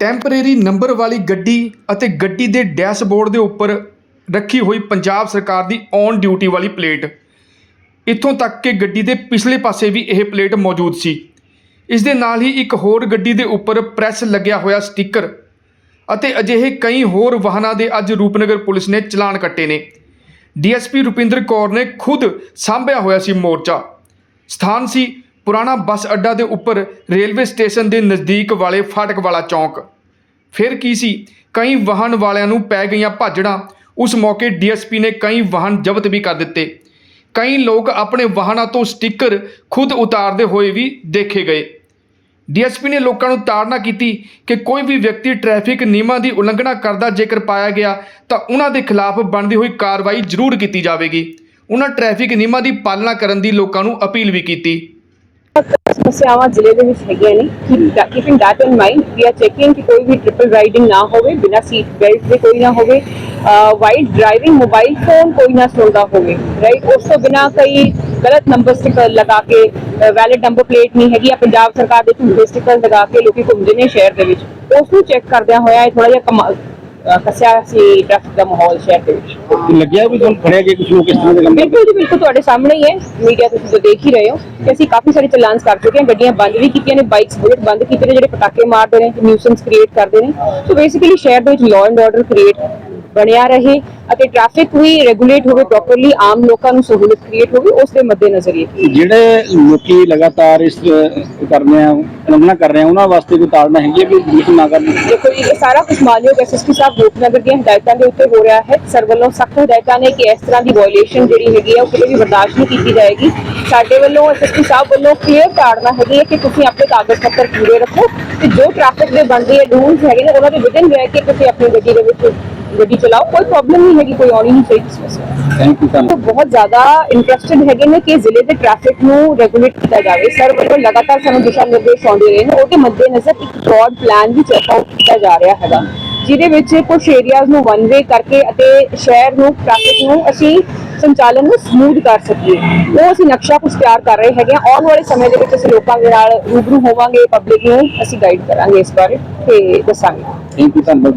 Temporary number ਵਾਲੀ ਗੱਡੀ ਅਤੇ ਗੱਡੀ ਦੇ ਡੈਸ਼ਬੋਰਡ ਦੇ ਉੱਪਰ ਰੱਖੀ ਹੋਈ ਪੰਜਾਬ ਸਰਕਾਰ ਦੀ ਔਨ ਡਿਊਟੀ ਵਾਲੀ ਪਲੇਟ। ਇੱਥੋਂ ਤੱਕ ਕਿ ਗੱਡੀ ਦੇ ਪਿਛਲੇ ਪਾਸੇ ਵੀ ਇਹ ਪਲੇਟ ਮੌਜੂਦ ਸੀ। ਇਸ ਦੇ ਨਾਲ ਹੀ ਇੱਕ ਹੋਰ ਗੱਡੀ ਦੇ ਉੱਪਰ ਪ੍ਰੈਸ ਲੱਗਿਆ ਹੋਇਆ ਸਟicker ਅਤੇ ਅਜਿਹੇ ਕਈ ਹੋਰ ਵਾਹਨਾਂ ਦੇ ਅੱਜ ਰੂਪਨਗਰ ਪੁਲਿਸ ਨੇ ਚਲਾਨ ਕੱਟੇ ਨੇ। ਡੀਐਸਪੀ ਰੁਪਿੰਦਰ ਕੌਰ ਨੇ ਖੁਦ ਸਾਂਭਿਆ ਹੋਇਆ ਸੀ ਮੋਰਚਾ। ਸਥਾਨ ਸੀ ਪੁਰਾਣਾ ਬੱਸ ਅੱਡਾ ਦੇ ਉੱਪਰ ਰੇਲਵੇ ਸਟੇਸ਼ਨ ਦੇ ਨਜ਼ਦੀਕ ਵਾਲੇ ਫਾਟਕ ਵਾਲਾ ਚੌਂਕ। ਫਿਰ ਕੀ ਸੀ? ਕਈ ਵਾਹਨ ਵਾਲਿਆਂ ਨੂੰ ਪੈ ਗਈਆਂ ਭਾਜੜਾਂ। ਉਸ ਮੌਕੇ ਡੀਐਸਪੀ ਨੇ ਕਈ ਵਾਹਨ ਜ਼ਬਤ ਵੀ ਕਰ ਦਿੱਤੇ। ਕਈ ਲੋਕ ਆਪਣੇ ਵਾਹਨਾਂ ਤੋਂ ਸਟicker ਖੁਦ ਉਤਾਰਦੇ ਹੋਏ ਵੀ ਦੇਖੇ ਗਏ। ਡੀਐਸਪੀ ਨੇ ਲੋਕਾਂ ਨੂੰ ਤਾੜਨਾ ਕੀਤੀ ਕਿ ਕੋਈ ਵੀ ਵਿਅਕਤੀ ਟ੍ਰੈਫਿਕ ਨਿਯਮਾਂ ਦੀ ਉਲੰਘਣਾ ਕਰਦਾ ਜੇਕਰ ਪਾਇਆ ਗਿਆ, ਤਾਂ ਉਹਨਾਂ ਦੇ ਖਿਲਾਫ ਬਣਦੀ ਹੋਈ ਕਾਰਵਾਈ ਜ਼ਰੂਰ ਕੀਤੀ ਜਾਵੇਗੀ। ਉਹਨਾਂ ਟ੍ਰੈਫਿਕ ਨਿਯਮਾਂ ਦੀ ਪਾਲਣਾ ਕਰਨ ਦੀ ਲੋਕਾਂ ਨੂੰ ਅਪੀਲ ਵੀ ਕੀਤੀ। ਸਮੱਸਿਆਵਾਂ ਜ਼ਿਲ੍ਹੇ ਦੇ ਵਿੱਚ ਹੈਗੀਆਂ ਨੇ। Keeping that in mind we are checking ਕਿ ਕੋਈ ਵੀ ਟ੍ਰਿਪਲ ਰਾਈਡਿੰਗ ਨਾ ਹੋਵੇ, ਬਿਨਾਂ ਸੀਟ ਬੈਲਟ ਦੇ ਕੋਈ ਨਾ ਹੋਵੇ ਵਾਈਡ ਡਰਾਈਵਿੰਗ ਮੋਬਾਈਲ ਫੋਨ ਕੋਈ ਨਾ ਚਲਾਉਂਦਾ ਹੋਵੇ ਰਾਈਟ ਉਸ ਤੋਂ ਬਿਨਾਂ ਕਈ ਗਲਤ ਨੰਬਰ ਸਟicker ਲਗਾ ਕੇ ਵੈਲਿਡ ਨੰਬਰ ਪਲੇਟ ਨਹੀਂ ਹੈਗੀ ਆ ਪੰਜਾਬ ਸਰਕਾਰ ਦੇ ਝੂਠੇ ਸਟicker ਲਗਾ ਕੇ ਲੋਕੀ ਘੁੰਮਦੇ ਨੇ ਸ਼ਹਿਰ ਦੇ ਵਿੱਚ। ਉਸ ਨੂੰ ਚੈੱਕ ਕਰਦਿਆਂ ਹੋਇਆ ਇਹ ਥੋੜਾ ਜਿਹਾ ਕਮਾ- ਕੱਸਿਆ ਸੀ ਟ੍ਰੈਫਿਕ ਦਾ ਮਾਹੌਲ ਸ਼ਹਿਰ ਦੇ ਵਿੱਚ। ਲੱਗਿਆ ਵੀ ਤੁਹਾਨੂੰ ਫੜਿਆ ਗਿਆ ਕੁਝ ਲੋਕ ਇਸ ਤਰ੍ਹਾਂ ਦੇ ਕੰਮ ਬਿਲਕੁਲ ਜੀ ਬਿਲਕੁਲ ਤੁਹਾਡੇ ਸਾਹਮਣੇ ਹੀ ਹੈ। ਮੀਡੀਆ ਤੁਸੀਂ ਦੇਖ ਹੀ ਰਹੇ ਹੋ ਕਿ ਅਸੀਂ ਕਾਫੀ ਸਾਰੇ ਚਲਾਨਸ ਕਰ ਚੁੱਕੇ ਹਾਂ ਗੱਡੀਆਂ ਬੰਦ ਵੀ ਕੀਤੀਆਂ ਨੇ ਬਾਈਕਸ ਬੁਲਟ ਬੰਦ ਕੀਤੇ ਨੇ ਜਿਹੜੇ ਪਟਾਕੇ ਮਾਰਦੇ ਨੇ ਨਿਊਸੈਂਸ ਕ੍ਰੀਏਟ ਕਰਦੇ ਨੇ। ਸੋ ਬੇਸਿਕਲੀ ਸ਼ਹਿਰ ਦੇ ਵਿੱਚ ਲਾਅ ਐਂਡ ਆਰਡਰ ਕ੍ਰੀਏਟ ਬਣਿਆ ਰਹੇ ਅਤੇ ਟ੍ਰੈਫਿਕ ਵੀ ਰੈਗੂਲੇਟ ਹੋਵੇ ਪ੍ਰੋਪਰਲੀ ਆਮ ਲੋਕਾਂ ਨੂੰ ਸਹੂਲਤ ਕ੍ਰੀਏਟ ਹੋਵੇ ਉਸ ਦੇ ਮੱਦੇਨਜ਼ਰ ਇਹ ਜਿਹੜੇ ਲੋਕੀ ਲਗਾਤਾਰ ਇਸ ਕਰਦੇ ਆ ਉਲੰਘਣਾ ਕਰ ਰਹੇ ਆ ਉਹਨਾਂ ਵਾਸਤੇ ਕੋਈ ਤਾੜਨਾ ਹੈਗੀ ਕਿ ਬਿਲਕੁਲ ਨਾ ਕਰਨ? ਦੇਖੋ ਇਹ ਸਾਰਾ ਕੁਝ ਮਾਨਯੋਗ ਐਸਐਸਪੀ ਸਾਹਿਬ ਰੂਪਨਗਰ ਦੀਆਂ ਹਦਾਇਤਾਂ ਦੇ ਉੱਤੇ ਹੋ ਰਿਹਾ ਹੈ। ਸਰ ਵੱਲੋਂ ਸਖਤ ਹਦਾਇਤਾਂ ਨੇ ਕਿ ਇਸ ਤਰ੍ਹਾਂ ਦੀ ਵਾਇਓਲੇਸ਼ਨ ਜਿਹੜੀ ਹੈਗੀ ਹੈ ਉਹ ਕਿਤੇ ਵੀ ਬਰਦਾਸ਼ਤ ਨਹੀਂ ਕੀਤੀ ਜਾਏਗੀ। ਸਾਡੇ ਵੱਲੋਂ ਐਸਐਸਪੀ ਸਾਹਿਬ ਵੱਲੋਂ ਕਲੀਅਰ ਤਾੜਨਾ ਹੈਗੀ ਹੈ ਕਿ ਤੁਸੀਂ ਆਪਣੇ ਕਾਗਜ਼ ਪੱਤਰ ਪੂਰੇ ਰੱਖੋ ਤੇ ਜੋ ਟ੍ਰੈਫਿਕ ਦੇ ਬਣਦੇ ਹੈ ਰੂਲਸ ਹੈਗੇ ਨੇ ਉਹਨਾਂ ਦੇ ਵਿਦਿਨ ਰਹਿ ਕੇ ਤੁਸੀਂ ਆਪਣੀ ਗੱਡੀ ਦੇ ਵਿੱਚ ਗੱਡੀ ਚਲਾਓ ਕੋਈ ਪ੍ਰੋਬਲਮ ਨਹੀਂ ਹੈਗੀ ਕੋਈ ਆਉਣੀ ਨਹੀਂ ਚਾਹੀਦੀ ਸਮੱਸਿਆ ਥੈਂਕ ਯੂ ਤੁਹਾਨੂੰ ਬਹੁਤ ਜ਼ਿਆਦਾ ਇੰਟਰਸਟਿਡ ਹੈਗੇ ਨੇ ਕਿ ਜ਼ਿਲ੍ਹੇ ਦੇ ਟ੍ਰੈਫਿਕ ਨੂੰ ਰੈਗੂਲੇਟ ਕੀਤਾ ਜਾਵੇ। ਸਰ ਵੱਲੋਂ ਲਗਾਤਾਰ ਸਾਨੂੰ ਦਿਸ਼ਾ ਨਿਰਦੇਸ਼ ਆਉਂਦੇ ਰਹੇ ਨੇ ਉਹਦੇ ਮੱਦੇਨਜ਼ਰ ਇੱਕ ਬ੍ਰੌਡ ਪਲਾਨ ਵੀ ਚੈੱਕ ਆਊਟ ਕੀਤਾ ਜਾ ਰਿਹਾ ਹੈਗਾ ਜਿਹਦੇ ਵਿੱਚ ਕੁਝ ਏਰੀਆਜ਼ ਨੂੰ ਵਨ ਵੇ ਕਰਕੇ ਅਤੇ ਸ਼ਹਿਰ ਨੂੰ ਟ੍ਰੈਫਿਕ ਨੂੰ ਅਸੀਂ ਸੰਚਾਲਨ ਨੂੰ ਸਮੂਥ ਕਰ ਸਕੀਏ। ਉਹ ਅਸੀਂ ਨਕਸ਼ਾ ਕੁਝ ਤਿਆਰ ਕਰ ਰਹੇ ਹੈਗੇ ਆਉਣ ਵਾਲੇ ਸਮੇਂ ਦੇ ਵਿੱਚ ਅਸੀਂ ਲੋਕਾਂ ਦੇ ਨਾਲ ਰੂਬਰੂ ਹੋਵਾਂਗੇ ਪਬਲਿਕ ਨੂੰ ਅਸੀਂ ਗਾਈਡ ਕਰਾਂਗੇ ਇਸ ਬਾਰੇ ਤੇ ਦੱਸਾਂਗੇ। ਥੈਂਕ ਯੂ ਬਹੁਤ